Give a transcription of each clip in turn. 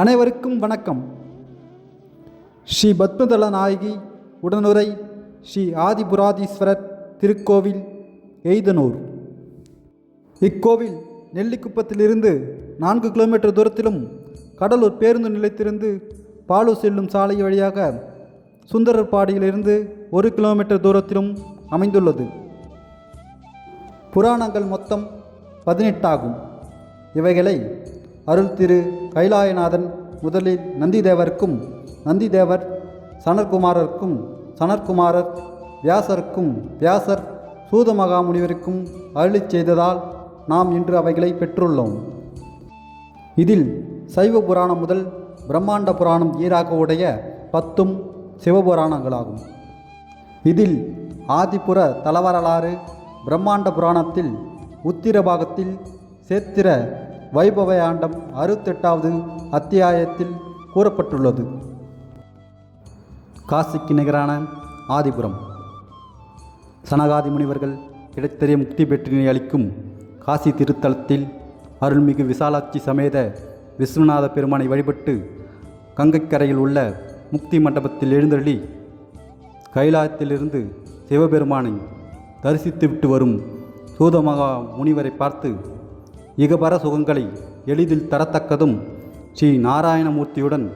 அனைவருக்கும் வணக்கம். ஸ்ரீ பத்மதள நாயகி உடனுரை ஸ்ரீ ஆதிபுராதீஸ்வரர் திருக்கோவில் எய்தனூர். இக்கோவில் நெல்லிக்குப்பத்திலிருந்து நான்கு கிலோமீட்டர் தூரத்திலும் கடலூர் பேருந்து நிலையத்திலிருந்து பாலூர் செல்லும் சாலை வழியாக சுந்தரர்பாடியிலிருந்து ஒரு கிலோமீட்டர் தூரத்திலும் அமைந்துள்ளது. புராணங்கள் மொத்தம் பதினெட்டாகும். இவைகளை அருள் திரு கைலாயநாதன் முதலில் நந்திதேவருக்கும் நந்திதேவர் சனற்குமாரருக்கும் சனற்குமாரர் வியாசருக்கும் வியாசர் சூதமகாமுனிவருக்கும் அருளி செய்ததால் நாம் இன்று அவைகளை பெற்றுள்ளோம். இதில் சைவ புராணம் முதல் பிரம்மாண்ட புராணம் ஈராக உடைய பத்தும் சிவபுராணங்களாகும் இதில் ஆதிபுர தலவரலாறு பிரம்மாண்ட புராணத்தில் உத்திர பாகத்தில் சேத்திர வைபவயாண்டம் அறுபத்தெட்டாவது அத்தியாயத்தில் கூறப்பட்டுள்ளது. காசிக்கு நிகரான ஆதிபுரம். சனகாதி முனிவர்கள் கிடைத்தறிய முக்தி பெற்றினை அளிக்கும் காசி திருத்தலத்தில் அருள்மிகு விசாலாட்சி சமேத விஸ்வநாத பெருமானை வழிபட்டு கங்கைக்கரையில் உள்ள முக்தி மண்டபத்தில் எழுந்தருளி கைலாயத்திலிருந்து சிவபெருமானை தரிசித்துவிட்டு வரும் சூதமகா முனிவரை பார்த்து இகபர சுகங்களை எளிதில் தரத்தக்கதும் ஸ்ரீ நாராயணமூர்த்தியுடன்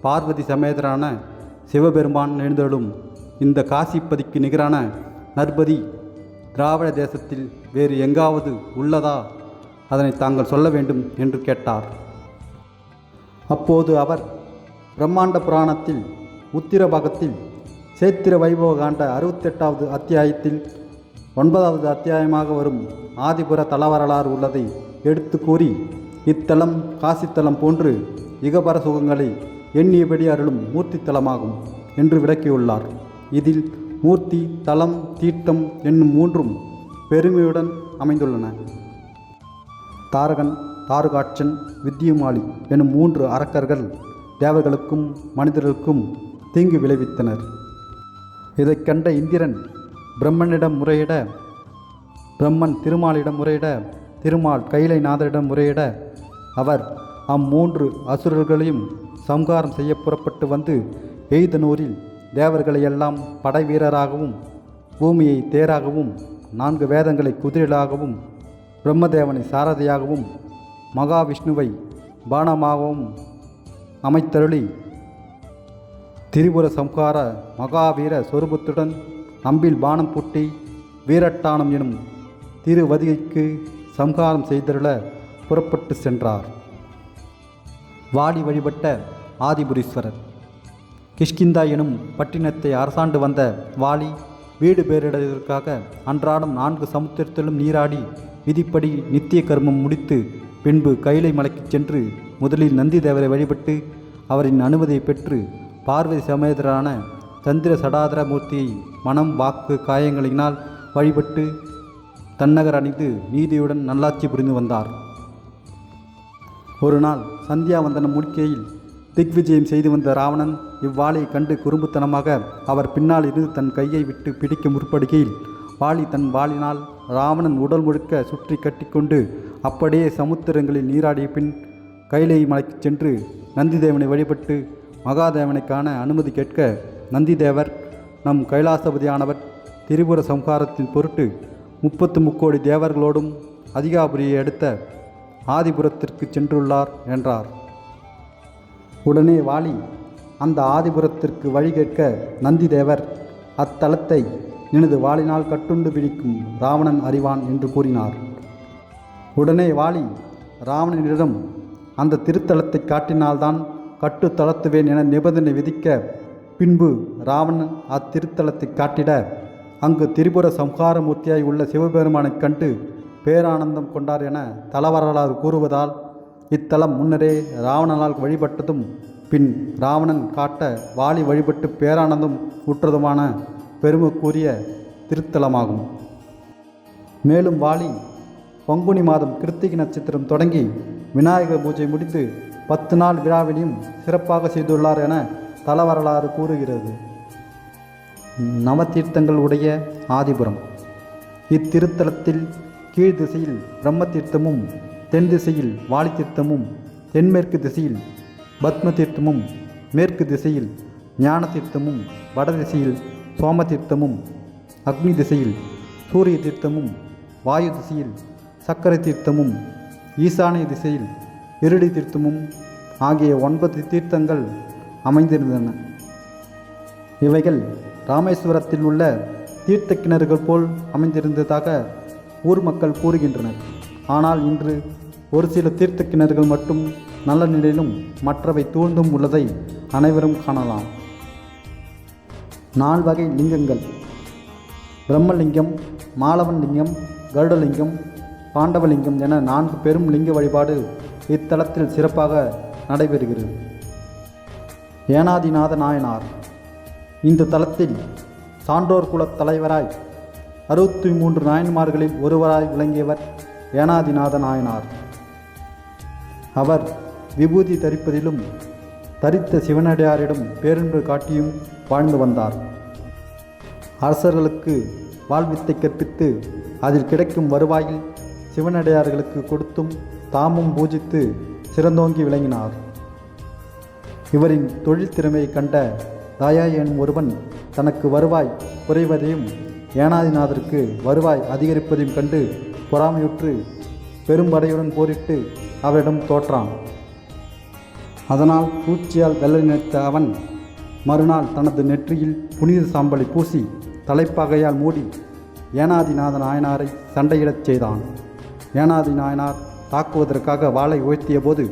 பார்வதி சமேதரான சிவபெருமான் எழுந்தருளும் இந்த காசிப்பதிக்கு நிகரான நற்பதி திராவிட தேசத்தில் வேறு எங்காவது உள்ளதா? அதனை தாங்கள் சொல்ல வேண்டும் என்று கேட்டார். அப்போது அவர் பிரம்மாண்ட புராணத்தில் உத்திர பாகத்தில் சேத்திர வைபவ காண்ட அறுபத்தெட்டாவது அத்தியாயத்தில் ஒன்பதாவது அத்தியாயமாக வரும் ஆதிபுர தலவரலாறு உள்ளதை எடுத்து கூறி இத்தலம் காசித்தலம் போன்று இகபர சுகங்களை எண்ணியபடி அருளும் மூர்த்தி தலமாகும் என்று விளக்கியுள்ளார். இதில் மூர்த்தி தலம் தீர்த்தம் என்னும் மூன்றும் பெருமையுடன் அமைந்துள்ளன. தாரகன் தாருகாட்சன் வித்தியமாளி எனும் மூன்று அரக்கர்கள் தேவர்களுக்கும் மனிதர்களுக்கும் தீங்கு விளைவித்தனர். இதைக் கண்ட இந்திரன் பிரம்மனிடம் முறையிட பிரம்மன் திருமாலிடம் முறையிட திருமால் கைலைநாதரிடம் முறையிட அவர் அம்மூன்று அசுரர்களையும் சம்காரம் செய்ய புறப்பட்டு வந்து எய்தனூரில் தேவர்களையெல்லாம் படை வீரராகவும் பூமியை தேராகவும் நான்கு வேதங்களை குதிரைகளாகவும் பிரம்மதேவனை சாரதியாகவும் மகாவிஷ்ணுவை பானமாகவும் அமைத்தருளி திரிபுர சம்ஹார மகாவீர சொரூபத்துடன் அம்பில் பானம் பூட்டி வீரட்டானம் எனும் திருவதிகைக்கு சம்ஹாரம் செய்தருள புறப்பட்டு சென்றார். வாடி வழிபட்ட ஆதிபுரீஸ்வரர். கிஷ்கிந்தா எனும் பட்டினத்தை அரசாண்டு வந்த வாலி வீடு பேரிடுவதற்காக அன்றாடம் நான்கு சமுத்திரத்திலும் நீராடி விதிப்படி நித்திய கர்மம் முடித்து பின்பு கைலை மலைக்குச் சென்று முதலில் நந்தி தேவரை வழிபட்டு அவரின் அனுமதியை பெற்று பார்வதி சமேதரான சந்திர சடாதர மூர்த்தியை மனம் வாக்கு காயங்களினால் வழிபட்டு தன்னகர் அணிந்து நீதியுடன் நல்லாட்சி புரிந்து வந்தார். ஒரு நாள் சந்தியாவந்தனம் முடிக்கையில் திக்விஜயம் செய்து வந்த ராவணன் இவ்வாளை கண்டு குறும்புத்தனமாக அவர் பின்னால் இருந்து தன் கையை விட்டு பிடிக்க முற்படுகையில் வாளி தன் வாளினால் ராவணன் உடல் முழுக்க சுற்றி கட்டிக்கொண்டு அப்படியே சமுத்திரங்களில் நீராடிய பின் கைலை மலைக்குச் சென்று நந்திதேவனை வழிபட்டு மகாதேவனை காண அனுமதி கேட்க நந்திதேவர் நம் கைலாசபதியானவர் திரிபுர சம்ஹாரத்தின் பொருட்டு முப்பத்து முக்கோடி தேவர்களோடும் அதிகாபுரியை அடுத்த ஆதிபுரத்திற்கு சென்றுள்ளார் என்றார். உடனே வாலி அந்த ஆதிபுரத்திற்கு வழி கேட்க நந்திதேவர் அத்தலத்தை எனது வாளினால் கட்டுண்டு பிடிக்கும் ராவணன் அறிவான் என்று கூறினார். உடனே வாலி ராவணனிடம் அந்த திருத்தலத்தை காட்டினால்தான் கட்டு தளர்த்துவேன் என நிபந்தனை விதிக்க பின்பு ராவணன் அத்திருத்தலத்தை காட்டிட அங்கு திரிபுர சம்ஹாரமூர்த்தியாய் உள்ள சிவபெருமானைக் கண்டு பேரானந்தம் கொண்டார் என தலவரலாறு கூறுவதால் இத்தலம் முன்னரே ராவணனால் வழிபட்டதும் பின் ராவணன் காட்ட வாலி வழிபட்டு பேரானந்தம் உற்றதுமான பெருமைக்குரிய திருத்தலமாகும். மேலும் வாலி பங்குனி மாதம் கிருத்திகை நட்சத்திரம் தொடங்கி விநாயகர் பூஜை முடித்து பத்து நாள் விழாவினையும் சிறப்பாக செய்துள்ளார் என தலவரலாறு கூறுகிறது. நவதீர்த்தங்கள் உடைய ஆதிபுரம். இத்திருத்தலத்தில் கீழ் திசையில் பிரம்ம தீர்த்தமும் தென் திசையில் வாலி தீர்த்தமும் தென்மேற்கு திசையில் பத்ம தீர்த்தமும் மேற்கு திசையில் ஞான தீர்த்தமும் வடதிசையில் சோம தீர்த்தமும் அக்னி திசையில் சூரிய தீர்த்தமும் வாயு திசையில் சக்கரை தீர்த்தமும் ஈசானிய திசையில் இருடி தீர்த்தமும் ஆகிய ஒன்பது தீர்த்தங்கள் அமைந்திருந்தன. இவைகள் ராமேஸ்வரத்தில் உள்ள தீர்த்த கிணறுகள் போல் அமைந்திருந்ததாக ஊர் மக்கள் கூறுகின்றனர். ஆனால் இன்று ஒரு சில தீர்த்த கிணறுகள் மட்டும் நல்ல நிலையிலும் மற்றவை தூழ்ந்தும் உள்ளதை அனைவரும் காணலாம். நால்வகை லிங்கங்கள். பிரம்மலிங்கம் மாலவன் லிங்கம் கருடலிங்கம் பாண்டவலிங்கம் என நான்கு பெரும் லிங்க வழிபாடு இத்தலத்தில் சிறப்பாக நடைபெறுகிறது. ஏனாதிநாத நாயனார் இந்த தலத்தில் சான்றோர் குலத் தலைவராய் அறுபத்தி மூன்று நாயன்மார்களில் ஒருவராய் விளங்கியவர் ஏனாதிநாத நாயனார். அவர் விபூதி தரிப்பதிலும் தரித்த சிவனடியாரிடம் பேரன்பு காட்டியும் வாழ்ந்து வந்தார். அரசர்களுக்கு வாழ்வித்தை கற்பித்து அதில் கிடைக்கும் வருவாயில் சிவனடையார்களுக்கு கொடுத்தும் தாமும் பூஜித்து சிறந்தோங்கி விளங்கினார். இவரின் தொழில் திறமையை கண்ட தாயா எனும் ஒருவன் தனக்கு வருவாய் குறைவதையும் ஏனாதிநாதருக்கு வருவாய் அதிகரிப்பதையும் கண்டு பொறாமையுற்று பெரும்படையுடன் போரிட்டு அவரிடம் தோற்றான். அதனால் பூச்சியால் வெள்ளை நினைத்த அவன் மறுநாள் தனது நெற்றியில் புனித சாம்பலை பூசி தலைப்பகையால் மூடி ஏனாதிநாத நாயனாரை சண்டையிடச் செய்தான். ஏனாதி நாயனார் தாக்குவதற்காக வாளை உயர்த்திய போது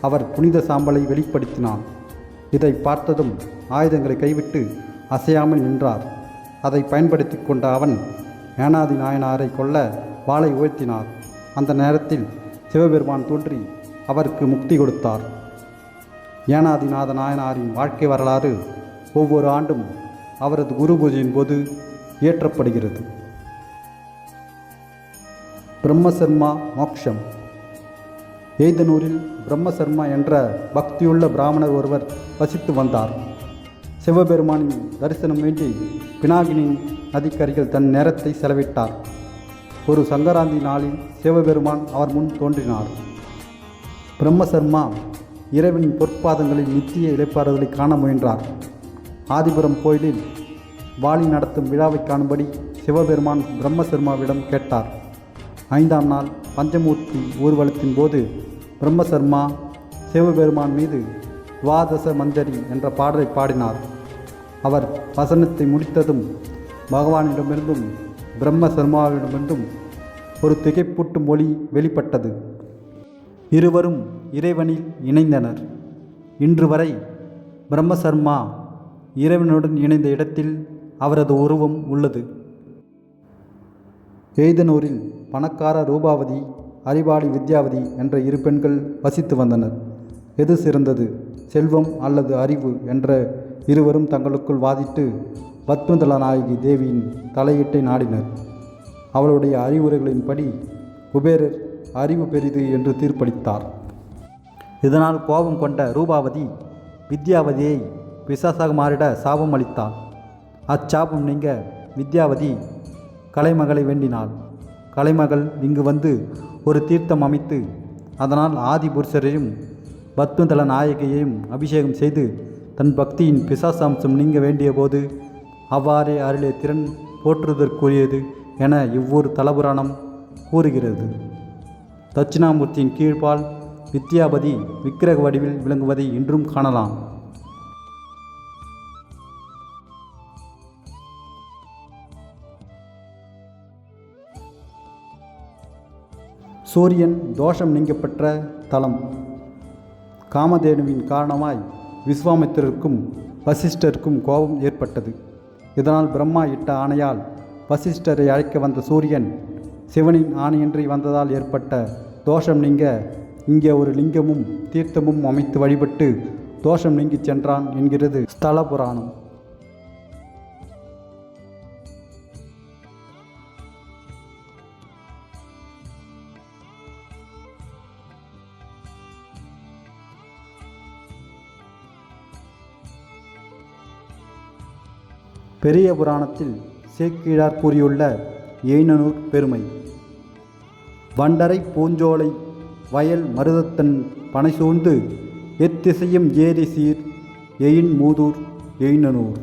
அவர் புனித சாம்பலை வெளிப்படுத்தினார் இதை பார்த்ததும் ஆயுதங்களை கைவிட்டு அசையாமல் நின்றார். அதை பயன்படுத்தி கொண்ட அவன் ஏனாதி நாயனாரை கொல்ல வாளை உயர்த்தினார். அந்த நேரத்தில் சிவபெருமான் தோன்றி அவருக்கு முக்தி கொடுத்தார். ஏனாதிநாத நாயனாரின் வாழ்க்கை வரலாறு ஒவ்வொரு ஆண்டும் அவரது குரு பூஜையின் போது இயற்றப்படுகிறது. பிரம்மசர்மா மோக்ஷம். எய்தனூரில் பிரம்மசர்மா என்ற பக்தியுள்ள பிராமணர் ஒருவர் வசித்து வந்தார். சிவபெருமானின் தரிசனம் வேண்டி பினாகினின் நதிக்கரையில் தன் நேரத்தை செலவிட்டார். ஒரு சங்கராந்தி நாளில் சிவபெருமான் அவர் முன் தோன்றினார். பிரம்மசர்மா இறைவனின் பொற்பாதங்களில் நித்திய இழைப்பாறுதலை காண முயன்றார். ஆதிபுரம் கோயிலில் வாலி நடத்தும் விழாவை காணும்படி சிவபெருமான் பிரம்மசர்மாவிடம் கேட்டார். ஐந்தாம் நாள் பஞ்சமூர்த்தி ஊர்வலத்தின் போது பிரம்மசர்மா சிவபெருமான் மீது துவாதச மஞ்சரி என்ற பாடலை பாடினார். அவர் வசனத்தை முடித்ததும் பகவானிடமிருந்தும் பிரம்ம சர்மாவிடமிருந்தும் ஒரு திகைப்பூட்டும் ஒளி வெளிப்பட்டது. இருவரும் இறைவனில் இணைந்தனர். இன்று வரை பிரம்மசர்மா இறைவனுடன் இணைந்த இடத்தில் அவரது உருவம் உள்ளது. எய்தனூரில் பணக்கார ரூபாவதி அறிவாளி வித்யாவதி என்ற இரு பெண்கள் வசித்து வந்தனர். எது சிறந்தது செல்வம் அல்லது அறிவு என்ற இருவரும் தங்களுக்குள் வாதிட்டு பத்மதள நாயகி தேவியின் தலையீட்டை நாடினர். அவளுடைய அறிவுரைகளின்படி குபேரர் அறிவு பெரிது என்று தீர்ப்பளித்தார். இதனால் கோபம் கொண்ட ரூபாவதி வித்யாவதியை பிசாசாக மாறிட சாபம் அளித்தாள். அச்சாபம் நீங்க வித்யாவதி கலைமகளை வேண்டினாள். கலைமகள் இங்கு வந்து ஒரு தீர்த்தம் அமைத்து அதனால் ஆதி புருஷரையும் நாயகியையும் அபிஷேகம் செய்து தன் பக்தியின் பிசாசாம்சம் நீங்க வேண்டிய போது அவ்வாறே அருளிய திறன் போற்றுதற்குரியது என இவ்வொரு தலபுராணம் கூறுகிறது. தட்சிணாமூர்த்தியின் கீழ்பால் வித்யாபதி விக்கிரக வடிவில் விளங்குவதை இன்றும் காணலாம். சூரியன் தோஷம் நீங்கப்பெற்ற தலம். காமதேனுவின் காரணமாய் விஸ்வாமித்திரருக்கும் வசிஷ்டருக்கும் கோபம் ஏற்பட்டது. இதனால் பிரம்மா இட்ட ஆணையால் வசிஷ்டரை அழைக்க வந்த சூரியன் சிவனின் ஆணையின்றி வந்ததால் ஏற்பட்ட தோஷம் நீங்க இங்கே ஒரு லிங்கமும் தீர்த்தமும் அமைத்து வழிபட்டு தோஷம் நீங்கிச் சென்றான் என்கிறது ஸ்தல புராணம் பெரிய புராணத்தில் சேக்கிழார் கூறியுள்ள ஏனனூர் பெருமை. வண்டரை பூஞ்சோலை வயல் மருதத்தன் பனை சூழ்ந்து எத்திசையும் ஏரி சீர் எயின் மூதூர் எயினனூர்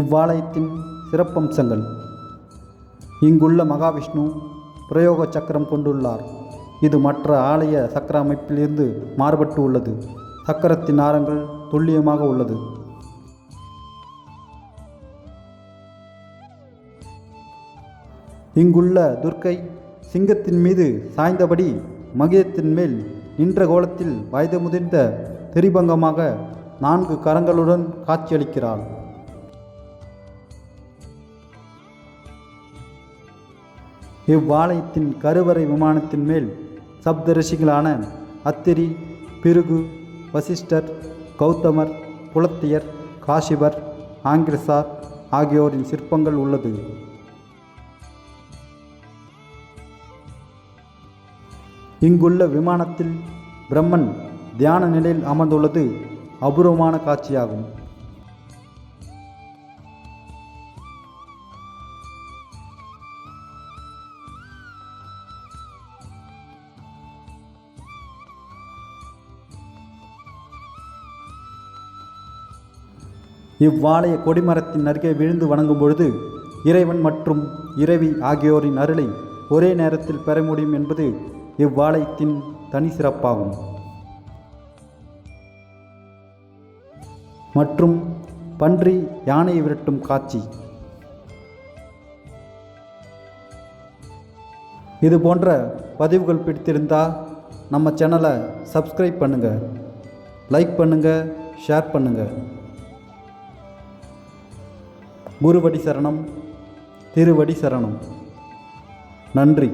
இவ்வாலயத்தின் சிறப்பம்சங்கள். இங்குள்ள மகாவிஷ்ணு பிரயோக சக்கரம் கொண்டுள்ளார். இது மற்ற ஆலய சக்கர அமைப்பிலிருந்து மாறுபட்டு உள்ளது. சக்கரத்தின் ஆரங்கள் துல்லியமாக உள்ளது. இங்குள்ள துர்க்கை சிங்கத்தின் மீது சாய்ந்தபடி மகிதத்தின் மேல் நின்ற கோலத்தில் வயது முதிர்ந்த திரிபங்கமாக நான்கு கரங்களுடன் காட்சியளிக்கிறாள். இவ்வாலயத்தின் கருவறை விமானத்தின் மேல் சப்தரிஷிகளான அத்திரி பிருகு வசிஷ்டர் கௌதமர் புலத்தியர் காஷிபர் ஆங்கிரசார் ஆகியோரின் சிற்பங்கள் உள்ளது. இங்குள்ள விமானத்தில் பிரம்மன் தியான நிலையில் அமர்ந்துள்ளது. அபூர்வமான காட்சியாகும். இவ்வாலய கொடிமரத்தின் அருகே விழுந்து வணங்கும் பொழுது இறைவன் மற்றும் இறைவி ஆகியோரின் அருளை ஒரே நேரத்தில் பெற முடியும் என்பது இவ்வாலயத்தின் தனி சிறப்பாகும். மற்றும் பன்றி யானையை விரட்டும் காட்சி. இது போன்ற பதிவுகள் பிடித்திருந்தால் நம்ம சேனலை சப்ஸ்கிரைப் பண்ணுங்கள் லைக் பண்ணுங்கள் ஷேர் பண்ணுங்கள் குருவடி சரணம் திருவடி சரணம். நன்றி.